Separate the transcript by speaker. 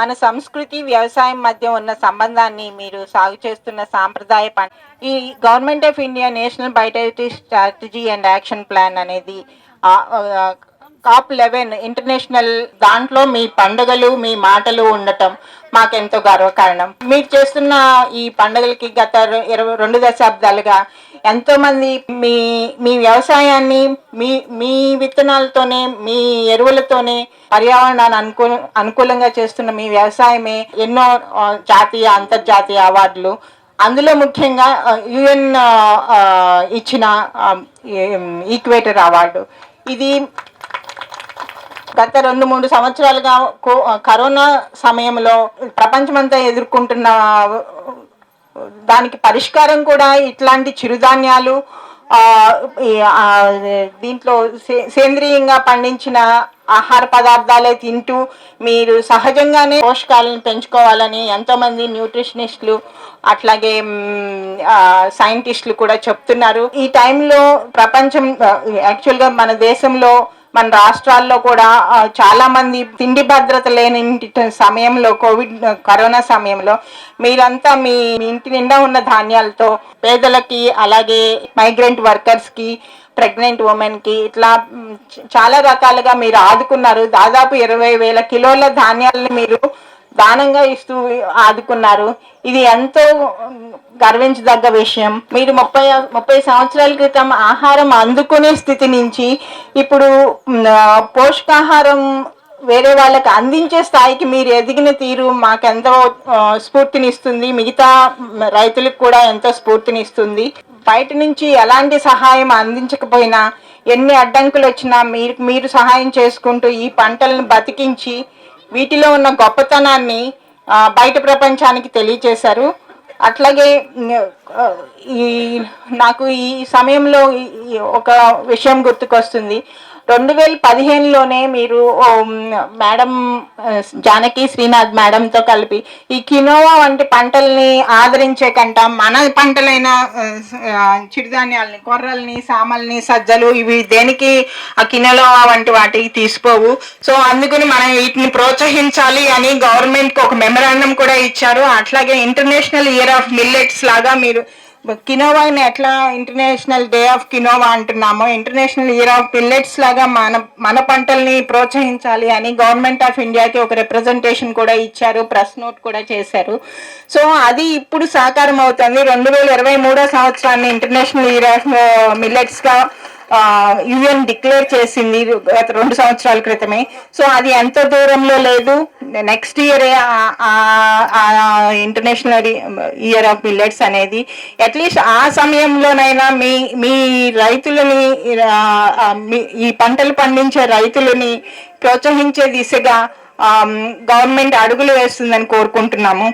Speaker 1: మన సంస్కృతి వ్యవసాయం మధ్య ఉన్న సంబంధాన్ని మీరు సాగు చేస్తున్న సాంప్రదాయ పంట ఈ government of India national biodiversity strategy and action plan అనేది కాప్ లెవెన్ ఇంటర్నేషనల్ దాంట్లో మీ పండుగలు మీ మాటలు ఉండటం మాకెంతో గర్వకారణం. మీరు చేస్తున్న ఈ పండుగలకి గత ఇరవై రెండు దశాబ్దాలుగా ఎంతోమంది మీ మీ వ్యవసాయాన్ని మీ మీ విత్తనాలతోనే మీ ఎరువులతోనే పర్యావరణాన్ని అనుకూ అనుకూలంగా చేస్తున్న మీ వ్యవసాయమే ఎన్నో జాతీయ అంతర్జాతీయ అవార్డులు. అందులో ముఖ్యంగా యుఎన్ ఇచ్చిన ఈక్వేటర్ అవార్డు. ఇది గత రెండు మూడు సంవత్సరాలుగా కో- కరోనా సమయంలో ప్రపంచమంతా ఎదుర్కొంటున్న దానికి పరిష్కారం కూడా ఇట్లాంటి చిరుధాన్యాలు దీంట్లో సే- సేంద్రియంగా పండించిన ఆహార పదార్థాలే తింటూ మీరు సహజంగానే పోషకాలను పెంచుకోవాలని ఎంతోమంది న్యూట్రిషనిస్టులు అట్లాగే సైంటిస్టులు కూడా చెప్తున్నారు. ఈ టైంలో ప్రపంచం యాక్చువల్గా మన దేశంలో మన రాష్ట్రాల్లో కూడా చాలా మంది తిండి భద్రత లేని ఇంటి- సమయంలో కోవిడ్ కరోనా సమయంలో మీరంతా మీ ఇంటి నిండా ఉన్న ధాన్యాలతో పేదలకి అలాగే మైగ్రెంట్ వర్కర్స్కి ప్రెగ్నెంట్ ఉమెన్కి ఇట్లా చాలా రకాలుగా మీరు ఆదుకున్నారు. దాదాపు ఇరవై వేల కిలోల ధాన్యాలను మీరు దానంగా ఇస్తూ ఆదుకున్నారు. ఇది ఎంతో గర్వించదగ్గ విషయం. మీరు ముప్పై ముప్పై సంవత్సరాల క్రితం ఆహారం అందుకునే స్థితి నుంచి ఇప్పుడు పోషకాహారం వేరే వాళ్ళకి అందించే స్థాయికి మీరు ఎదిగిన తీరు మాకెంతో స్ఫూర్తినిస్తుంది. మిగతా రైతులకు కూడా ఎంతో స్ఫూర్తినిస్తుంది. బయట నుంచి ఎలాంటి సహాయం అందించకపోయినా ఎన్ని అడ్డంకులు వచ్చినా మీరు మీరు సహాయం చేసుకుంటూ ఈ పంటలను బతికించి వీటిలో ఉన్న గొప్పతనాన్ని బయట ప్రపంచానికి తెలియచేశారు. అట్లాగే ఈ నాకు ఈ సమయంలో ఒక విషయం గుర్తుకొస్తుంది. రెండు వేల పదిహేనులోనే మీరు మేడం జానకి శ్రీనాథ్ మేడంతో కలిపి ఈ కినోవా వంటి పంటల్ని ఆదరించే కంట మన పంటలైన చిరుధాన్యాలని కొర్రల్ని సామల్ని సజ్జలు ఇవి దేనికి ఆ కినోవా వంటి వాటికి తీసిపోవు. సో అందుకని మనం వీటిని ప్రోత్సహించాలి అని గవర్నమెంట్కి ఒక మెమరాండం కూడా ఇచ్చారు. అట్లాగే ఇంటర్నేషనల్ ఇయర్ ఆఫ్ మిల్లెట్స్ లాగా మీరు కినోవాని ఎట్లా ఇంటర్నేషనల్ డే ఆఫ్ కినోవా అంటున్నామో ఇంటర్నేషనల్ ఇయర్ ఆఫ్ మిల్లెట్స్ లాగా మన మన పంటల్ని ప్రోత్సహించాలి అని గవర్నమెంట్ ఆఫ్ ఇండియాకి ఒక రిప్రజెంటేషన్ కూడా ఇచ్చారు ప్రెస్ నోట్ కూడా చేశారు. సో అది ఇప్పుడు సాకారం అవుతుంది. రెండు వేల ఇరవై మూడో సంవత్సరాన్ని ఇంటర్నేషనల్ ఇయర్ ఆఫ్ మిల్లెట్స్గా యుఎన్ డిక్లేర్ చేసింది గత రెండు సంవత్సరాల క్రితమే. సో అది ఎంత దూరంలో లేదు. Next year international year of millets అనేది అట్లీస్ట్ ఆ సమయంలోనైనా మీ మీ రైతులని మీ- ఈ పంటలు పండించే రైతులని ప్రోత్సహించే దిశగా గవర్నమెంట్ అడుగులు వేస్తుందని కోరుకుంటున్నాము.